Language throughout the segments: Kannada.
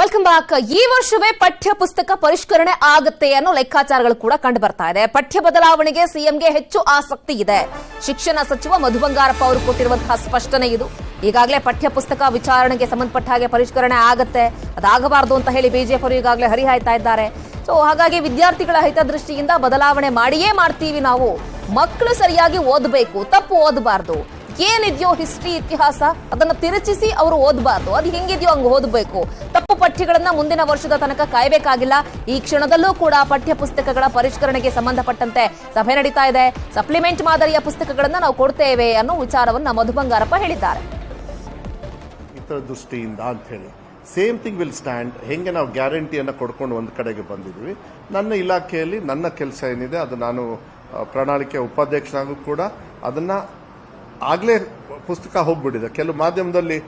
ವೆಲ್ಕಮ್ ಬ್ಯಾಕ್ ಈ ವರ್ಷವೇ ಪಠ್ಯ ಪುಸ್ತಕ ಪರಿಷ್ಕರಣೆ ಆಗುತ್ತೆ ಅನ್ನೋ ಲೆಕ್ಕಾಚಾರಗಳು ಕೂಡ ಕಂಡು ಬರ್ತಾ ಇದೆ. ಪಠ್ಯ ಬದಲಾವಣೆಗೆ ಸಿಎಂಗೆ ಹೆಚ್ಚು ಆಸಕ್ತಿ ಇದೆ. ಶಿಕ್ಷಣ ಸಚಿವ ಮಧು ಬಂಗಾರಪ್ಪ ಅವರು ಕೊಟ್ಟಿರುವಂತಹ ಸ್ಪಷ್ಟನೆ ಇದು. ಈಗಾಗಲೇ ಪಠ್ಯ ಪುಸ್ತಕ ವಿಚಾರಣೆಗೆ ಸಂಬಂಧಪಟ್ಟ ಹಾಗೆ ಪರಿಷ್ಕರಣೆ ಆಗತ್ತೆ. ಅದಾಗಬಾರದು ಅಂತ ಹೇಳಿ ಬಿಜೆಪಿ ಅವರು ಈಗಾಗಲೇ ಹರಿಹಾಯ್ತಾ ಇದ್ದಾರೆ. ಸೊ ಹಾಗಾಗಿ ವಿದ್ಯಾರ್ಥಿಗಳ ಹಿತದೃಷ್ಟಿಯಿಂದ ಬದಲಾವಣೆ ಮಾಡಿಯೇ ಮಾಡ್ತೀವಿ ನಾವು. ಮಕ್ಕಳು ಸರಿಯಾಗಿ ಓದಬೇಕು, ತಪ್ಪು ಓದಬಾರ್ದು. ಏನಿದೆಯೋ ಹಿಸ್ಟ್ರಿ ಇತಿಹಾಸ, ಅದನ್ನು ತಿರುಚಿಸಿ ಅವರು ಓದಬಾರ್ದು. ಅದು ಹೆಂಗಿದೆಯೋ ಹಂಗೆ ಓದಬೇಕು. ತಪ್ಪು ಪಠ್ಯಗಳನ್ನ ಮುಂದಿನ ವರ್ಷದ ತನಕ ಕಾಯಬೇಕಾಗಿಲ್ಲ. ಈ ಕ್ಷಣದಲ್ಲೂ ಕೂಡ ಪಠ್ಯ ಪುಸ್ತಕಗಳ ಪರಿಷ್ಕರಣೆಗೆ ಸಂಬಂಧಪಟ್ಟಂತೆ ಸಭೆ ನಡೀತಾ ಇದೆ. ಸಪ್ಲಿಮೆಂಟ್ ಮಾದರಿಯ ಪುಸ್ತಕಗಳನ್ನ ನಾವು ಕೊಡ್ತೇವೆ ಅನ್ನೋ ವಿಚಾರವನ್ನ ಮಧು ಬಂಗಾರಪ್ಪ ಹೇಳಿದ್ದಾರೆ. ದೃಷ್ಟಿಯಿಂದ ಅಂತ ಹೇಳಿ. ಸೇಮ್ ಥಿಂಗ್ ವಿಲ್ ಸ್ಟ್ಯಾಂಡ್ ಹೆಂಗೆ ನಾವು ಗ್ಯಾರಂಟಿಯನ್ನು ಕೊಡ್ಕೊಂಡು ಒಂದು ಕಡೆಗೆ ಬಂದಿದ್ದೀವಿ. ನನ್ನ ಇಲಾಖೆಯಲ್ಲಿ ನನ್ನ ಕೆಲಸ ಏನಿದೆ, ಅದು ನಾನು ಪ್ರಣಾಳಿಕೆ ಉಪಾಧ್ಯಕ್ಷನಾಗೂ ಕೂಡ ಅದನ್ನ ಆಗಲೇ ಪುಸ್ತಕ ಹೋಗ್ಬಿಟ್ಟಿದೆ. ಕೆಲವು ಮಾಧ್ಯಮದಲ್ಲಿ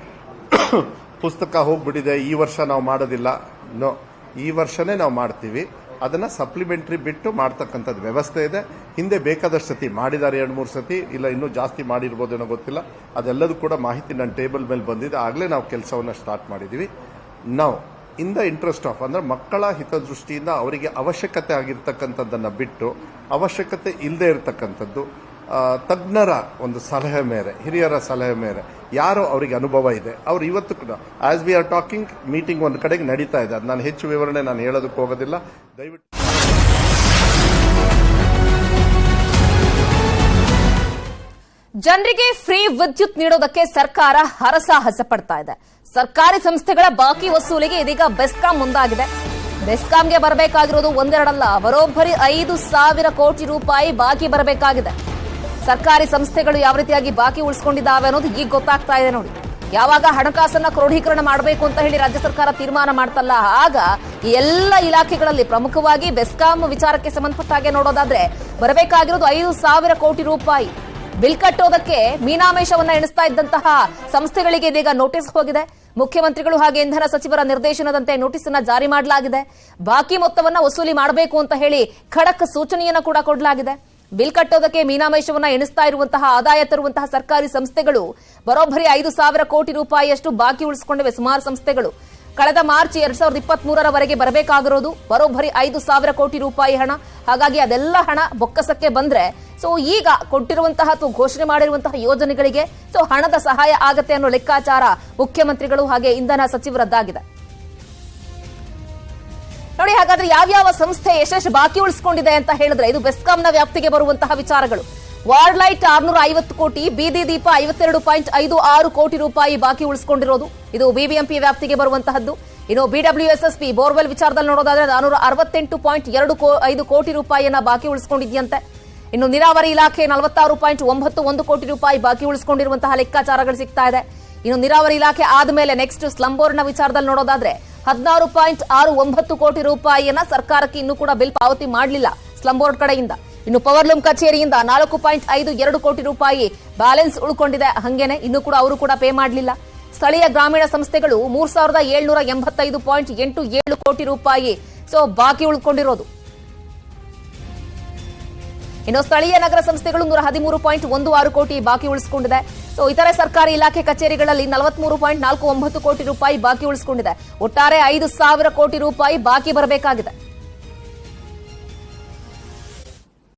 ಪುಸ್ತಕ ಹೋಗ್ಬಿಟ್ಟಿದೆ. ಈ ವರ್ಷ ನಾವು ಮಾಡೋದಿಲ್ಲ. ನೋ, ಈ ವರ್ಷನೇ ನಾವು ಮಾಡ್ತೀವಿ. ಅದನ್ನ ಸಪ್ಲಿಮೆಂಟ್ರಿ ಬಿಟ್ಟು ಮಾಡ್ತಕ್ಕಂಥದ್ದು ವ್ಯವಸ್ಥೆ ಇದೆ. ಹಿಂದೆ ಬೇಕಾದಷ್ಟು ಸತಿ ಮಾಡಿದ್ದಾರೆ ಎರಡು ಮೂರು ಸತಿ. ಇಲ್ಲ, ಇನ್ನೂ ಜಾಸ್ತಿ ಮಾಡಿರ್ಬೋದೇನೋ ಗೊತ್ತಿಲ್ಲ. ಅದೆಲ್ಲದೂ ಕೂಡ ಮಾಹಿತಿ ನನ್ನ ಟೇಬಲ್ ಮೇಲೆ ಬಂದಿದೆ. ಆಗಲೇ ನಾವು ಕೆಲಸವನ್ನು ಸ್ಟಾರ್ಟ್ ಮಾಡಿದ್ದೀವಿ ನಾವು ಇನ್ ದ ಇಂಟ್ರೆಸ್ಟ್ ಆಫ್ ಅಂದ್ರೆ ಮಕ್ಕಳ ಹಿತದೃಷ್ಟಿಯಿಂದ ಅವರಿಗೆ ಅವಶ್ಯಕತೆ ಆಗಿರ್ತಕ್ಕಂಥದ್ದನ್ನು ಬಿಟ್ಟು, ಅವಶ್ಯಕತೆ ಇಲ್ಲದೆ ಇರತಕ್ಕಂಥದ್ದು ತಜ್ಞರ ಒಂದು ಸಲಹೆ ಮೇರೆ, ಹಿರಿಯರ ಸಲಹೆ ಮೇರೆ. ಯಾರು ಅವರಿಗೆ ಅನುಭವ ಇದೆ. ಅವರು ಇವತ್ತು ಕೂಡ as we are talking meeting ಒಂದು ಕಡೆಗೆ ನಡೀತಾ ಇದೆ. ಅದು ನಾನು ಹೆಚ್ಚು ವಿವರಣೆ ನಾನು ಹೇಳೋದಕ್ಕೆ ಹೋಗೋದಿಲ್ಲ. ದಯವಿಟ್ಟು ಜನರಿಗೆ ಫ್ರೀ ವಿದ್ಯುತ್ ನೀಡೋದಕ್ಕೆ ಸರ್ಕಾರ ಹರಸಾಹಸ ಪಡ್ತಾ ಇದೆ. ಸರ್ಕಾರಿ ಸಂಸ್ಥೆಗಳ ಬಾಕಿ ವಸೂಲಿಗೆ ಇದೀಗ ಬೆಸ್ಕಾಂ ಮುಂದಾಗಿದೆ. ಬೆಸ್ಕಾಂಗೆ ಬರಬೇಕಾಗಿರೋದು ಒಂದೆರಡಲ್ಲ. ಬರೋಬ್ಬರಿ ಐದು ಸಾವಿರ ಕೋಟಿ ರೂಪಾಯಿ ಬಾಕಿ ಬರಬೇಕಾಗಿದೆ. ಸರ್ಕಾರಿ ಸಂಸ್ಥೆಗಳು ಯಾವ ರೀತಿಯಾಗಿ ಬಾಕಿ ಉಳಿಸ್ಕೊಂಡಿದ್ದಾವೆ ಅನ್ನೋದು ಈಗ ಗೊತ್ತಾಗ್ತಾ ಇದೆ ನೋಡಿ. ಯಾವಾಗ ಹಣಕಾಸನ್ನ ಕ್ರೋಢೀಕರಣ ಮಾಡಬೇಕು ಅಂತ ಹೇಳಿ ರಾಜ್ಯ ಸರ್ಕಾರ ತೀರ್ಮಾನ ಮಾಡ್ತಲ್ಲ, ಆಗ ಎಲ್ಲ ಇಲಾಖೆಗಳಲ್ಲಿ ಪ್ರಮುಖವಾಗಿ ಬೆಸ್ಕಾಂ ವಿಚಾರಕ್ಕೆ ಸಂಬಂಧಪಟ್ಟ ಹಾಗೆ ನೋಡೋದಾದ್ರೆ ಬರಬೇಕಾಗಿರೋದು ಐದು ಸಾವಿರ ಕೋಟಿ ರೂಪಾಯಿ. ಬಿಲ್ ಕಟ್ಟೋದಕ್ಕೆ ಮೀನಾಮೇಶವನ್ನ ಎಣಿಸ್ತಾ ಇದ್ದಂತಹ ಸಂಸ್ಥೆಗಳಿಗೆ ಇದೀಗ ನೋಟಿಸ್ ಹೋಗಿದೆ. ಮುಖ್ಯಮಂತ್ರಿಗಳು ಹಾಗೆ ಇಂಧನ ಸಚಿವರ ನಿರ್ದೇಶನದಂತೆ ನೋಟಿಸ್ ಅನ್ನ ಜಾರಿ ಮಾಡಲಾಗಿದೆ. ಬಾಕಿ ಮೊತ್ತವನ್ನ ವಸೂಲಿ ಮಾಡಬೇಕು ಅಂತ ಹೇಳಿ ಖಡಕ್ ಸೂಚನೆಯನ್ನ ಕೂಡ ಕೊಡಲಾಗಿದೆ. ಬಿಲ್ ಕಟ್ಟೋದಕ್ಕೆ ಮೀನಾಮೇಷವನ್ನ ಎಣಿಸ್ತಾ ಇರುವಂತಹ ಆದಾಯ ತರುವಂತಹ ಸರ್ಕಾರಿ ಸಂಸ್ಥೆಗಳು ಬರೋಬ್ಬರಿ ಐದು ಸಾವಿರ ಕೋಟಿ ರೂಪಾಯಿಯಷ್ಟು ಬಾಕಿ ಉಳಿಸಿಕೊಂಡಿವೆ. ಸುಮಾರು ಸಂಸ್ಥೆಗಳು. ಕಳೆದ ಮಾರ್ಚ್ ಎರಡ್ ಸಾವಿರದ ಇಪ್ಪತ್ತ್ ಮೂರರವರೆಗೆ ಬರಬೇಕಾಗಿರೋದು ಬರೋಬ್ಬರಿ ಐದು ಸಾವಿರ ಕೋಟಿ ರೂಪಾಯಿ ಹಣ. ಹಾಗಾಗಿ ಅದೆಲ್ಲ ಹಣ ಬೊಕ್ಕಸಕ್ಕೆ ಬಂದ್ರೆ, ಸೊ ಈಗ ಕೊಟ್ಟಿರುವಂತಹ ಅಥವಾ ಘೋಷಣೆ ಮಾಡಿರುವಂತಹ ಯೋಜನೆಗಳಿಗೆ, ಸೊ ಹಣದ ಸಹಾಯ ಆಗತ್ತೆ ಅನ್ನೋ ಲೆಕ್ಕಾಚಾರ ಮುಖ್ಯಮಂತ್ರಿಗಳು ಹಾಗೆ ಇಂಧನ ಸಚಿವರದ್ದಾಗಿದೆ. ಹಾಗಾದ್ರೆ ಯಾವ್ಯಾವ ಸಂಸ್ಥೆ ಯಶಸ್ ಬಾಕಿ ಉಳಿಸಿಕೊಂಡಿದೆ ಅಂತ ಹೇಳಿದ್ರೆ ಇದು ಬೆಸ್ಕಾಂನ ವ್ಯಾಪ್ತಿಗೆ ಬರುವಂತಹ ವಿಚಾರಗಳು. ವಾರ್ಡ್ ಲೈಟ್ ಆರ್ನೂರ ಐವತ್ತು ಕೋಟಿ, ಬೀದಿ ದೀಪ ಐವತ್ತೆರಡು ಪಾಯಿಂಟ್ ಐದು ಆರು ಕೋಟಿ ರೂಪಾಯಿ ಬಾಕಿ ಉಳಿಸಿಕೊಂಡಿರೋದು. ಇದು ಬಿಬಿಎಂಪಿ ವ್ಯಾಪ್ತಿಗೆ ಬರುವಂತಹದ್ದು. ಇನ್ನು ಬಿಡಬ್ಲ್ಯೂಎಸ್ಎಸ್ಪಿ ಬೋರ್ವೆಲ್ ವಿಚಾರದಲ್ಲಿ ನೋಡೋದಾದ್ರೆ ನಾನೂರ ಅರವತ್ತೆಂಟು ಪಾಯಿಂಟ್ ಎರಡು ಐದು ಕೋಟಿ ರೂಪಾಯಿಯನ್ನ ಬಾಕಿ ಉಳಿಸಿಕೊಂಡಿದೆಯಂತೆ. ಇನ್ನು ನೀರಾವರಿ ಇಲಾಖೆ ನಲವತ್ತಾರು ಪಾಯಿಂಟ್ ಒಂಬತ್ತು ಒಂದು ಕೋಟಿ ರೂಪಾಯಿ ಬಾಕಿ ಉಳಿಸಿಕೊಂಡಿರುವಂತಹ ಲೆಕ್ಕಾಚಾರಗಳು ಸಿಗ್ತಾ ಇದೆ. ಇನ್ನು ನೀರಾವರಿ ಇಲಾಖೆ ಆದಮೇಲೆ ನೆಕ್ಸ್ಟ್ ಸ್ಲಂಬೋರ್ನ ವಿಚಾರದಲ್ಲಿ ನೋಡೋದಾದ್ರೆ ಹದಿನಾರು ಪಾಯಿಂಟ್ ಆರು ಒಂಬತ್ತು ಕೋಟಿ ರೂಪಾಯಿಯನ್ನ ಸರ್ಕಾರಕ್ಕೆ ಇನ್ನೂ ಕೂಡ ಬಿಲ್ ಪಾವತಿ ಮಾಡಲಿಲ್ಲ ಸ್ಲಂ ಬೋರ್ಡ್ ಕಡೆಯಿಂದ. ಇನ್ನು ಪವರ್ಲೂಮ್ ಕಚೇರಿಯಿಂದ ನಾಲ್ಕು ಪಾಯಿಂಟ್ ಐದು ಎರಡು ಕೋಟಿ ರೂಪಾಯಿ ಬ್ಯಾಲೆನ್ಸ್ ಉಳ್ಕೊಂಡಿದೆ. ಹಂಗೇನೆ ಇನ್ನೂ ಕೂಡ ಅವರು ಕೂಡ ಪೇ ಮಾಡಲಿಲ್ಲ. ಸ್ಥಳೀಯ ಗ್ರಾಮೀಣ ಸಂಸ್ಥೆಗಳು ಮೂರ್ ಸಾವಿರದ ಏಳ್ನೂರ ಎಂಬತ್ತೈದು ಪಾಯಿಂಟ್ ಎಂಟು ಏಳು ಕೋಟಿ ರೂಪಾಯಿ ಸೊ ಬಾಕಿ ಉಳ್ಕೊಂಡಿರೋದು. ಇನ್ನು ಸ್ಥಳೀಯ ನಗರ ಸಂಸ್ಥೆಗಳು ನೂರ ಹದಿಮೂರು ಪಾಯಿಂಟ್ ಒಂದು ಆರು ಕೋಟಿ ಬಾಕಿ ಉಳಿಸಿಕೊಂಡಿದೆ. ಸೊ ಇತರೆ ಸರ್ಕಾರಿ ಇಲಾಖೆ ಕಚೇರಿಗಳಲ್ಲಿ ನಲವತ್ಮೂರು ಪಾಯಿಂಟ್ ನಾಲ್ಕು ಒಂಬತ್ತು ಕೋಟಿ ರೂಪಾಯಿ ಬಾಕಿ ಉಳಿಸಿಕೊಂಡಿದೆ. ಒಟ್ಟಾರೆ ಐದು ಸಾವಿರ ಕೋಟಿ ರೂಪಾಯಿ ಬಾಕಿ ಬರಬೇಕಾಗಿದೆ.